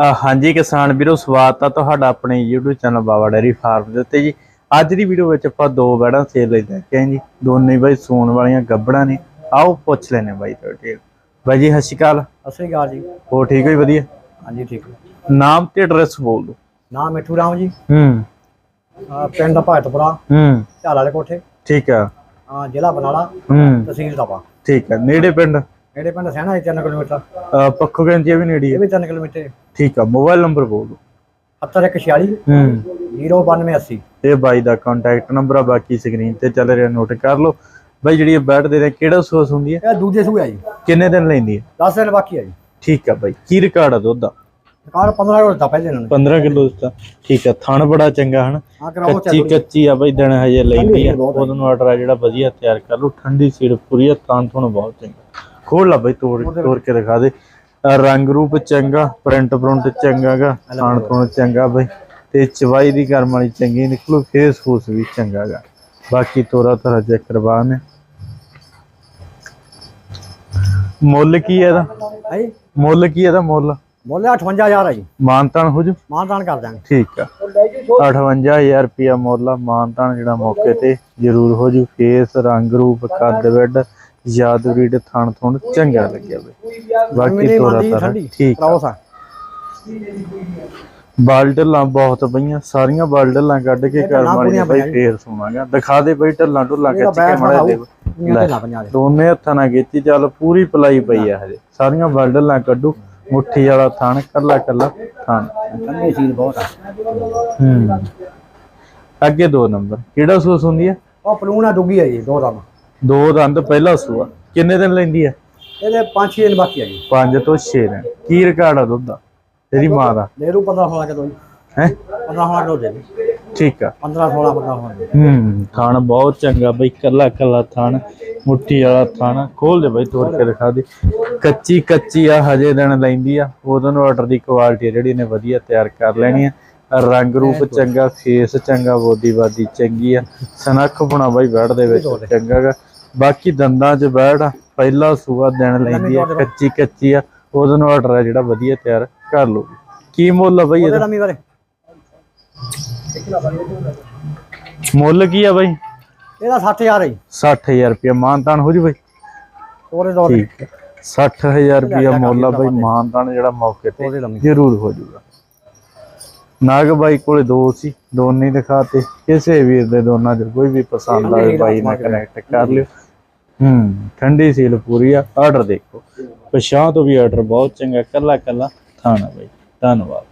ਹਾਂਜੀ ਕਿਸਾਨ ਵੀਰੋ ਸਵਾਗਤ ਆ ਤੁਹਾਡਾ ਆਪਣੇ YouTube channel Baba dairy farm ਦੇ ਉੱਤੇ ਜੀ। ਅੱਜ ਦੀ ਵੀਡੀਓ ਵਿੱਚ ਆਪਾਂ ਦੋ ਬੈੜਾਂ ਸੇਲ ਲਈ ਲੈ ਕੇ ਆਏ ਜੀ। ਦੋਨੇ ਬਾਈ ਸੂਣ ਵਾਲੀਆਂ ਗੱਬੜਾਂ ਨੇ। ਆਓ ਪੁੱਛ ਲੈਨੇ ਬਾਈ ਤੁਹਾਡੇ ਬਾਈ ਜੀ ਸਤਿ ਸ਼੍ਰੀ ਅਕਾਲ। ਸਤਿ ਸ੍ਰੀ ਅਕਾਲ ਜੀ। ਹੋ ਠੀਕ ਹੋ ਜੀ ਵਧੀਆ? ਹਾਂਜੀ ਠੀਕ ਹੈ ਨਾਮ ਤੇ ਐਡਰੈਸ ਬੋਲ ਦਿਓ। ਨਾਮ ਮਿੱਠੂ ਰਾਮ ਜੀ। ਹੂੰ। ਪਿੰਡ ਭਗਤਪੁਰਾ ਹੂੰ। ਝਾਲ ਵਾਲੇ ਕੋਠੇ। ਠੀਕ ਆ। ਅਹ ਜ਼ਿਲ੍ਹਾ ਬਨਾਲਾ। ਹੂੰ। ਤਹਿਸੀਲ ਤਪਾ ਠੀਕ ਆ। ਨੇੜੇ ਪਿੰਡ? ਨੇੜੇ ਪਿੰਡ ਸਹਿਣਾ ਹੈ 3 ਕਿਲੋਮੀਟਰ। ਅ, ਪੱਖੋ ਗੰਜੀ ਵੀ ਨੇੜੇ ਇਹ। ਵੀ 3 ਕਿਲੋਮੀਟਰ। ਠੀਕ ਆ ਮੋਬਾਈਲ ਨੰਬਰ ਬੋਲ ਦਿਓ। 7146 ਹੂੰ। 09280 ਇਹ ਬਾਈ ਦਾ ਕੰਟੈਕਟ ਨੰਬਰ ਆ ਬਾਕੀ ਸਕਰੀਨ ਤੇ ਚੱਲ ਰਿਹਾ ਨੋਟ ਕਰ ਲਓ। ਬਾਈ ਜਿਹੜੀ ਇਹ ਬੈਡ ਦੇ ਨੇ ਕਿਹੜਾ ਸੋਸ ਹੁੰਦੀ ਹੈ? ਇਹ ਦੂਜੇ ਸੂਏ ਆ ਜੀ। ਕਿੰਨੇ ਦਿਨ ਲੈਂਦੀ ਹੈ? 10 ਦਿਨ ਬਾਕੀ ਆ ਜੀ। ਠੀਕ ਆ ਬਾਈ ਕੀ ਰਿਕਾਰਡ ਆ ਦੁੱਧ ਦਾ? ਕਾਰ 15 ਕਿਲੋ ਦਿੱਤਾ ਪਹਿਲੇ ਇਹਨਾਂ ਨੇ। 15 ਕਿਲੋ ਦਿੱਤਾ। ਠੀਕ ਆ ਥਣ ਬੜਾ ਚੰਗਾ ਹਨ? ਹਾਂ ਕਰਾਓ ਕੱਚੀ ਕੱਚੀ ਆ ਬਾਈ ਦਿਨ ਹਜੇ ਲੈਂਦੀ ਆ। ਬਹੁਤ। ਉਹਨੂੰ ਆਰਡਰ ਆ ਜਿਹੜਾ ਵਧੀਆ ਤਿਆਰ ਕਰ ਲਓ। ਠੰਡੀ ਸੀੜ ਪੂਰੀ ਆ ਤਾਂ ਤੁਹਾਨੂੰ ਬਹੁਤ ਚੰਗਾ। ਖੋਲ ਲਾ ਬਾਈ ਤੋੜ ਤੋੜ ਕੇ ਦਿਖਾ ਦੇ। ਰੰਗ ਰੂਪ ਚੰਗਾ ਪ੍ਰਿੰਟ ਪ੍ਰਿੰਟ ਚੰਗਾਗਾ ਥਣ ਥਣ ਚੰਗਾ ਬਾਈ। ਤੇ ਚਵਾਈ ਦੀ ਕਰਮ ਵਾਲੀ ਚੰਗੀ ਨਿਕਲੂ ਫੇਸ ਫੂਸ ਵੀ ਚੰਗਾਗਾ। ਬਾਕੀ ਤੋਰਾ ਤੋਰਾ ਚੈੱਕ ਕਰਵਾ ਨੇ। ਮੁੱਲ ਕੀ ਹੈ ਇਹਦਾ? ਮੁੱਲ ਕੀ ਹੈ ਇਹਦਾ ਮੁੱਲ? ਮੁੱਲ 58000 ਆ ਜੀ। ਮਾਨਤਾਨ ਹੋ ਜੂ? ਮਾਨਦਾਨ ਕਰ ਦਾਂਗੇ ਠੀਕ ਆ। 58000 ਰੁਪਿਆ ਮੁੱਲ ਆ ਮਾਨਤਾਨ ਜਿਹੜਾ ਮੌਕੇ ਤੇ ਜ਼ਰੂਰ ਹੋ ਜੂ। ਫੇਸ ਰੰਗ ਰੂਪ ਕੱਦ ਵੱਡ ਯਾਦ ਰੀਡ ਥਣ ਥਣ ਚੰਗਾ ਲੱਗਿਆ ਬਈ ਬਾਕੀ ਤੋਰਾ ਤਾਰਾ ਠੀਕ ਸਾ। ਬਾਲਟਲਾਂ ਬਹੁਤ ਪਈਆਂ ਸਾਰੀਆਂ ਬਾਲਟਲਾਂ ਕੱਢ ਕੇ ਕਰ ਮਾਰੀ ਬਈ ਫੇਰ ਸੁਣਾਗਾ ਦਿਖਾ ਦੇ ਬਈ ਢੱਲਾਂ ਢੁੱਲਾਂ ਖਿੱਚ ਕੇ ਮੜਾ ਦੇ ਦੋਨੇ ਹੱਥਾਂ ਨਾਲ ਕੀਤੀ ਚੱਲ ਪੂਰੀ ਪਲਾਈ ਪਈ ਆ ਹਜੇ। ਸਾਰੀਆਂ ਬਾਲਟਲਾਂ ਕੱਢੂ। ਮੁੱਠੀ ਵਾਲਾ ਥਣ ਕੱਲਾ ਕੱਲਾ ਥਣ ਠੰਡੇ ਸੀਲ ਬਹੁਤ ਆ। ਹੂੰ। ਅੱਗੇ ਦੋ ਨੰਬਰ ਕਿਹੜਾ ਸੂਸ ਹੁੰਦੀ ਹੈ ਉਹ ਪਲੂਣ ਡੁੱਗੀ ਆ ਜੀ ਦੋ ਦਮ ਦੋ ਦੰਦ ਪਹਿਲਾ ਸੂਆ। ਕਿੰਨੇ ਦਿਨ ਲੈਂਦੀ ਹੈ ਇਹਦੇ 5-6 ਦਿਨ ਬਾਕੀ ਆ ਜੀ। 5 ਤੋਂ 6 ਦਿਨ। ਕੀ ਰਿਕਾਰਡ ਆ ਦੁੱਧ ਦਾ? ਤੇਰੀ ਮਾਂ ਦਾ। ਲੈ ਰੂ 15 16 ਕਿਲੋ ਜੀ। ਹੈ? 15 16 ਕਿਲੋ ਦੇ ਦੇ। ਠੀਕ ਆ। 15 16 15 16 ਦੇ ਹੂੰ ਥਣ ਬਹੁਤ ਚੰਗਾ ਬਈ ਕੱਲਾ ਕੱਲਾ ਥਣ ਮੁੱਠੀ ਵਾਲਾ ਥਣ। ਖੋਲ ਦੇ ਬਈ ਤੋੜ ਕੇ ਦਿਖਾ ਦੇ। ਕੱਚੀ ਕੱਚੀ ਆ ਹਜੇ ਦਿਨ ਲੈਂਦੀ ਆ। ਉਹਦੋਂ ਨੂੰ ਆਰਡਰ ਦੀ ਕੁਆਲਿਟੀ ਜਿਹੜੀ ਨੇ ਵਧੀਆ ਤਿਆਰ ਕਰ ਲੈਣੀ ਆ। ਰੰਗ ਰੂਪ ਚੰਗਾ ਫੇਸ ਚੰਗਾ ਬੋਦੀ ਬਾਦੀ ਚੰਗੀ ਆ। ਸਨੱਖ ਬਣਾ ਬਈ ਬੈੜ ਦੇ ਵਿੱਚ ਚੰਗਾ ਗਾ। ਬਾਕੀ ਦੰਦਾਂ 'ਚ ਆ ਪਹਿਲਾ ਸੂਆ ਦਿਨ ਲੈਂਦੀ ਆ ਕੱਚੀ ਕੱਚੀ ਆ। ਉਹਦੋਂ ਨੂੰ ਆਰਡਰ ਆ ਜਿਹੜਾ ਵਧੀਆ ਤਿਆਰ ਕਰ ਲਓ। ਕੀ ਮੁੱਲ ਆ ਬਈ ਇਹਦਾ? ਮੁੱਲ ਕੀ ਆ ਬਈ? ਇਹਦਾ 60000 ਹੈ ਜੀ। 60000 ਰੁਪਏ ਮਾਨਤਾਨ ਹੋ ਜੂ ਬਈ? ਉਹਦੇ ਦੋ ਠੀਕ ਹੈ। 60000 ਰੁਪਏ ਮੁੱਲ ਆ ਬਈ ਮਾਨਤਾਨ ਜਿਹੜਾ ਮੌਕੇ ਤੇ ਜ਼ਰੂਰ ਹੋ ਜੂਗਾ। ਨਾਗ ਬਾਈ ਕੋਲੇ ਦੋ ਸੀ ਦੋਨੇ ਦਿਖਾਤੇ। ਕਿਸੇ ਵੀਰ ਦੇ ਦੋਨਾਂ ਚ ਕੋਈ ਵੀ ਪਸੰਦ ਆਵੇ ਬਾਈ ਨਾਲ ਕਨੈਕਟ ਕਰ ਲਿਓ। ਹੂੰ ਠੰਡੀ ਸੀਲ ਪੂਰੀ ਆ ਆਰਡਰ ਦੇਖੋ। ਪਛਾਂ ਤੋਂ ਵੀ ਆਰਡਰ ਬਹੁਤ ਚੰਗਾ ਕੱਲਾ ਕੱਲਾ ਥਾਣਾ ਬਾਈ। ਧੰਨਵਾਦ।